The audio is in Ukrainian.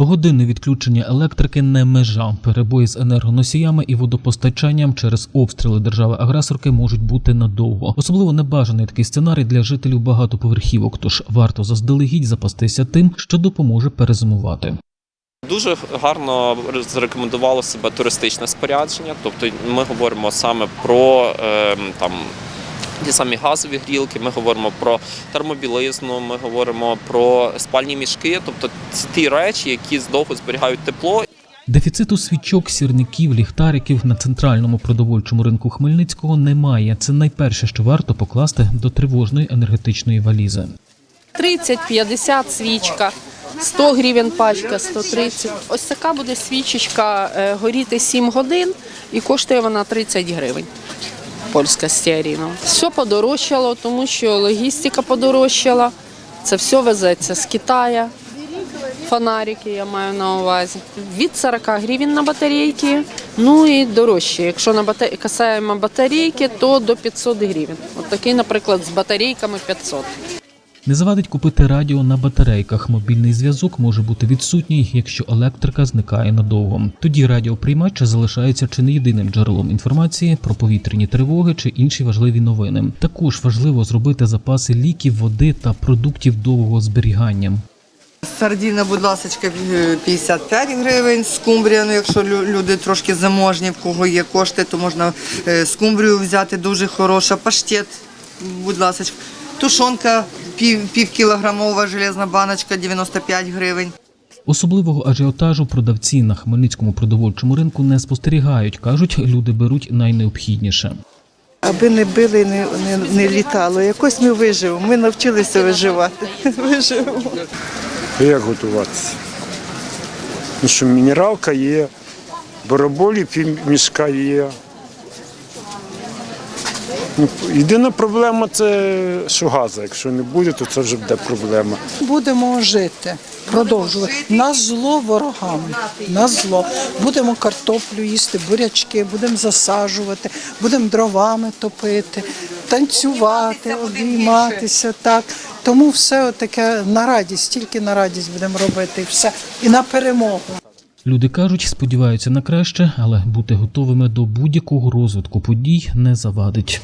Погодинне відключення електрики не межа. Перебої з енергоносіями і водопостачанням через обстріли держави-агресорки можуть бути надовго. Особливо небажаний такий сценарій для жителів багатоповерхівок. Тож варто заздалегідь запастися тим, що допоможе перезимувати. Дуже гарно зарекомендувало себе туристичне спорядження. Тобто ми говоримо саме про е, там. Ті самі газові грілки, ми говоримо про термобілизну, ми говоримо про спальні мішки, тобто це ті речі, які довго зберігають тепло Дефіциту свічок, сірників, ліхтариків на центральному продовольчому ринку Хмельницького немає. Це найперше, що варто покласти до тривожної енергетичної валізи. 30-50 свічка, 100 гривень пачка, 130. Ось така буде свічечка е, горіти 7 годин і коштує вона 30 гривень. Польська стеаріна. Все подорожчало, тому що логістика подорожчала. Це все везеться з Китаю. Фонарики я маю на увазі. Від 40 гривень на батарейки, ну і дорожче. Якщо на бата... касаємо батарейки, то до 500 гривень. От такий, наприклад, з батарейками 500. Не завадить купити радіо на батарейках. Мобільний зв'язок може бути відсутній, якщо електрика зникає надовго. Тоді радіоприймач залишається чи не єдиним джерелом інформації про повітряні тривоги чи інші важливі новини. Також важливо зробити запаси ліків, води та продуктів довгого зберігання. Сардіна, будь ласка, 55 гривень. Скумбрія, ну якщо лю- люди трошки заможні, в кого є кошти, то можна е, скумбрію взяти, дуже хороша. Паштет, будь ласка. Тушонка пів, півкілограмова железна баночка 95 гривень. Особливого ажіотажу продавці на хмельницькому продовольчому ринку не спостерігають. кажуть, люди беруть найнеобхідніше. Аби не били, не, не, не літало. Якось ми виживемо. Ми навчилися виживати. Виживемо. Як готуватися? Ну що, мінералка є, бараболі пів мішка є. Ну, Єдина проблема це, що газу. Якщо не буде, то це вже буде проблема. Будемо жити, продовжувати. Нас зло ворогами, нас зло. Будемо картоплю їсти, бурячки, будемо засаджувати, будемо дровами топити, танцювати, обійматися. Так. Тому все таке на радість, тільки на радість будемо робити і все. І на перемогу. Люди кажуть, сподіваються на краще, але бути готовими до будь-якого розвитку подій не завадить.